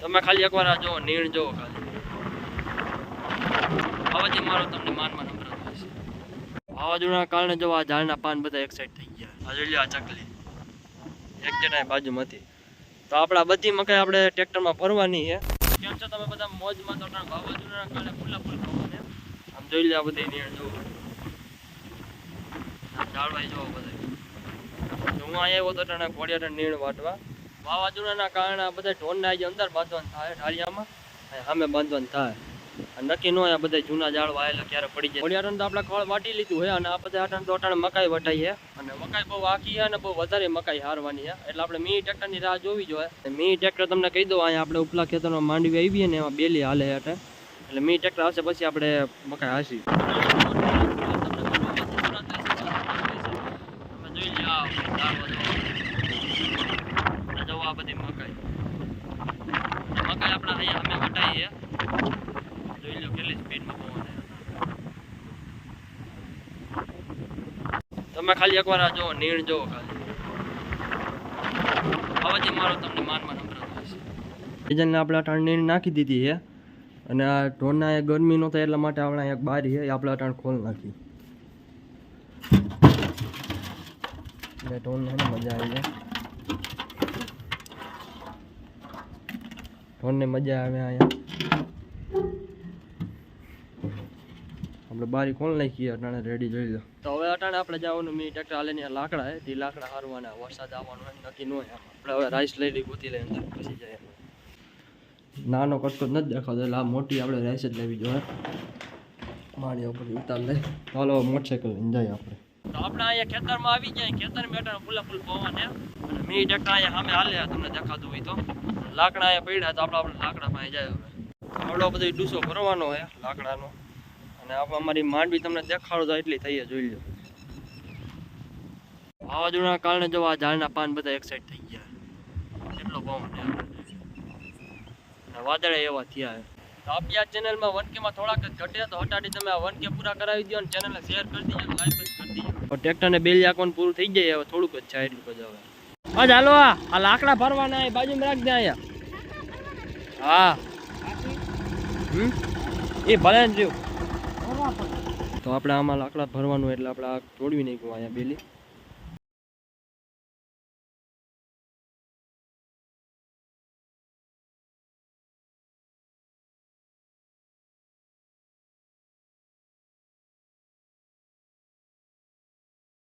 તમે ખાલી એકવાર આ જો નીણ જો ખાલી. વાવાજી મારો તમને માનમાં નંબર વાવાઝોડાના કારણે જો આ ઝાડના પાન બધા એક સાઈડ થઈ ગયા. આ જોઈ આ ચકલી. એક જણા બાજુમાં તો આપણા બધી મકાઈ આપણે ટ્રેક્ટરમાં ભરવાની છે. કેમ છો તમે બધા? મોજમાં તો વાવાઝોડાના કારણે ફૂલા ફૂલ આમ જોઈ લે આ બધી નીણ જો ઝાડવાઈ જો બધા હું અહીંયા આવ્યો તો ઘોડિયાને નીણ વાટવા. વાવાઝોડાના કારણે બધા ઢોરને આજે અંદર બાંધવાનું થાય ઢાળિયામાં સામે બાંધવાનું થાય. નક્કી ન બધા જૂના ઝાડ વાયેલા ક્યારે પડી જાય. ઘોડિયાને તો આપણે ખળ વાટી લીધું છે અને આ બધા અટાણે તો અટાણે મકાઈ વટાઈ છે. અને મકાઈ બહુ આખી છે અને બહુ વધારે મકાઈ હારવાની છે. એટલે આપણે મી ટ્રેક્ટરની રાહ જોવી જોઈએ. મી ટ્રેક્ટર તમને કહી દઉં, અહીંયા આપણે ઉપલા ખેતરમાં માંડવી આવીએ ને એમાં બેલી હાલે એટલે એટલે મી ટ્રેક્ટર આવશે પછી આપણે મકાઈ હાસી જોઈ લો આ બધી મકાઈ. મકાઈ આપણે અહીંયા અમે વટાઈ જોઈ લો કેટલી સ્પીડમાં પવન તમે ખાલી એકવાર આ જોવો નીણ જો ખાલી. અવાજે મારો તમને માનમાં સીઝનને આપણે અટાણ નીણ નાખી દીધી છે. અને આ ઢોરના એ ગરમી નહોતા એટલા માટે આપણે એક બારી છે એ આપણે અટાણ ખોલ નાખી. એટલે ઢોરને મજા આવી જાય. ઢોરને મજા આવે અહીંયા. આપણે બારી કોણ નાખીએ અટાણે રેડી જોઈ લો. તો હવે અટાણે આપણે જવાનું મી ટ્રેક્ટર હાલે ને લાકડા હે તે લાકડા હારવાના વરસાદ આવવાનો નક્કી ન હોય આપણે હવે રાઈસ લઈ લઈ ગોતી લઈ અંદર પછી જાય નાનો કટકો જ નથી દેખાતો એટલે આ મોટી આપણે રાઈસ જ લેવી જોઈએ. મારી ઉપર ઉતાર લઈ ચાલો મોટરસાઇકલ લઈને જઈએ આપણે. આપણે અહીંયા ખેતરમાં આવી જાય ખેતર મેટાનો ફૂલા ફૂલ પવન અને મી ટ્રેક્ટર અહીંયા સામે હાલે તમને દેખાતું હોય તો. લાકડા અહીંયા પડ્યા તો આપણે આપણે લાકડા પાસે જાય આવડો બધો ડૂસો ભરવાનો હોય લાકડાનો. અને આપણે અમારી માંડવી તમને દેખાડો તો એટલી થઈ જોઈ લો વાવાઝોડાના કારણે જો આ ઝાડના પાન બધા એક સાઈડ થઈ ગયા. કેટલો પવન વાદળે એવા થયા આપી આ ચેનલમાં વનકેમાં થોડાક ઘટે તો હટાડી તમે આ વનકે પૂરા કરાવી દો અને ચેનલને શેર કરી દીજો લાઈક દીજો ટ્રેક્ટરને બેલી આંકવાનું પૂરું થઈ જાય, હવે થોડુંક જ છે એટલું જ હવે. આજ હાલો આ લાકડા ભરવાના, એ બાજુમાં રાખ દે અહીંયા. હા. હમ? એ ભલે ને તો આપણે આમાં લાકડા ભરવાનું એટલે આપણે આ તોડવી નાખ્યું અહીંયા બેલી.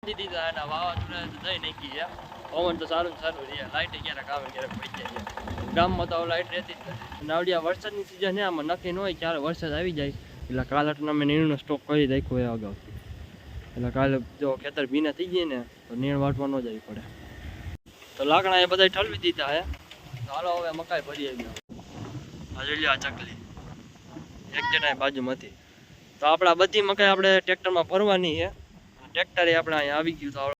દીધી તો એના વાવાઝોડા જઈ નાખી છે પવન તો સારું સારું રહે લાઇટ ક્યારેક આવે ક્યારેક પડી જાય ગામમાં તો લાઇટ રહેતી જ નથી નાવડિયા વરસાદની સિઝન આમાં નક્કી ન હોય ક્યારે વરસાદ આવી જાય એટલે કાલ અટના અમે નીણનો સ્ટોક કરી રાખ્યો એ અગાઉથી એટલે કાલે જો ખેતર ભીના થઈ જાય ને તો નીણ વાટવા ન જવી પડે તો લાકડા એ બધા ઠલવી દીધા હે હાલો હવે મકાઈ ભરી આવી આ જોઈ લ્યો ચકલી એક જણા બાજુમાંથી તો આપણા બધી મકાઈ આપણે ટ્રેક્ટરમાં ભરવાની છે. ટ્રેક્ટર આપણે અહીંયા આવી ગયું તો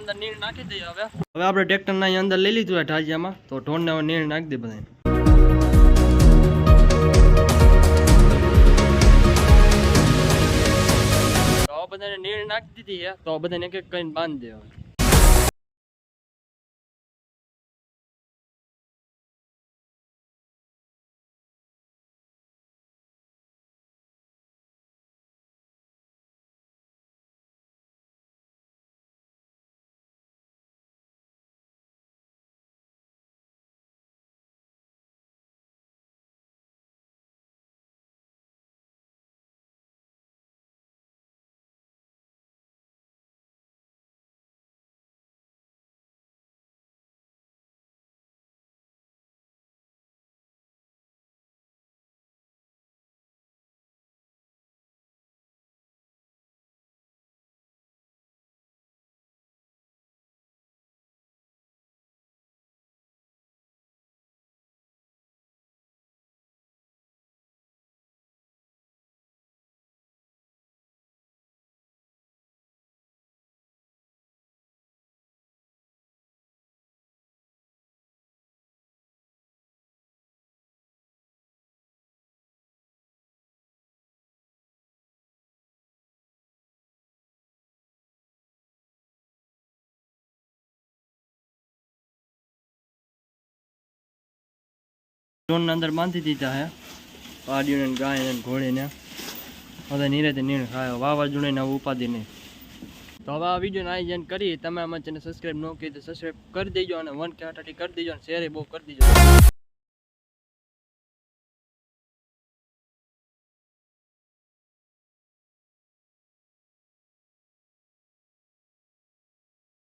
અંદર નીર નાખી દઈએ હવે. હવે આપણે ટ્રેક્ટર ના અંદર લઈ લીધું હોય ઢાળિયામાં. તો ઢોરને હવે નીર નાખી દે બધા બધાને નીર નાખી દીધી છે. તો બધાને એક એક કરીને બાંધી દે હવે ઝોનના અંદર બાંધી દીધા હે. પાડ્યું ને ગાય ને ઘોડીને. બધા નીરે નીણ ખાયો. વાવાઝોડે ને ઉપાધિ નહીં. તો હવે આ વિડીયોને આયોજન કરી. તમે અમારા ચેનલ સબસ્ક્રાઈબ ન કરી તો સબસ્ક્રાઈબ કરી દેજો અને વન કે કરી દેજો અને શેર બહુ કરી દેજો.